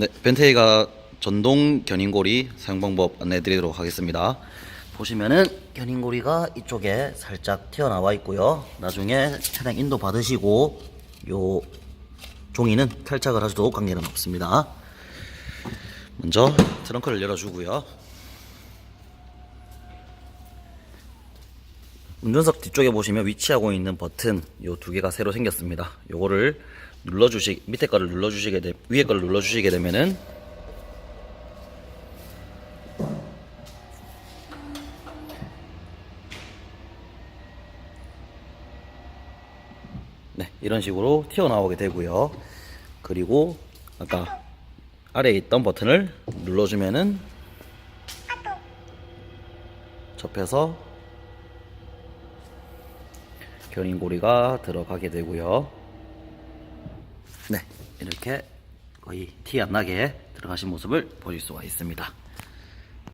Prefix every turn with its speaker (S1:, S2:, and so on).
S1: 네, 벤테이가 전동 견인고리 사용 방법 안내해 드리도록 하겠습니다. 보시면은 견인고리가 이쪽에 살짝 튀어나와 있고요. 나중에 차량 인도 받으시고 요 종이는 탈착을 하셔도 관계는 없습니다. 먼저 트렁크를 열어주고요. 운전석 뒤쪽에 보시면 위치하고 있는 버튼 요 두 개가 새로 생겼습니다. 요거를 눌러주시 밑에 거를 눌러주시게 되 위에 거를 눌러주시게 되면은 네 이런 식으로 튀어나오게 되고요. 그리고 아까 아래에 있던 버튼을 눌러주면은 접혀서 견인고리가 들어가게 되고요. 네, 이렇게 거의 티 안 나게 들어가신 모습을 보실 수가 있습니다.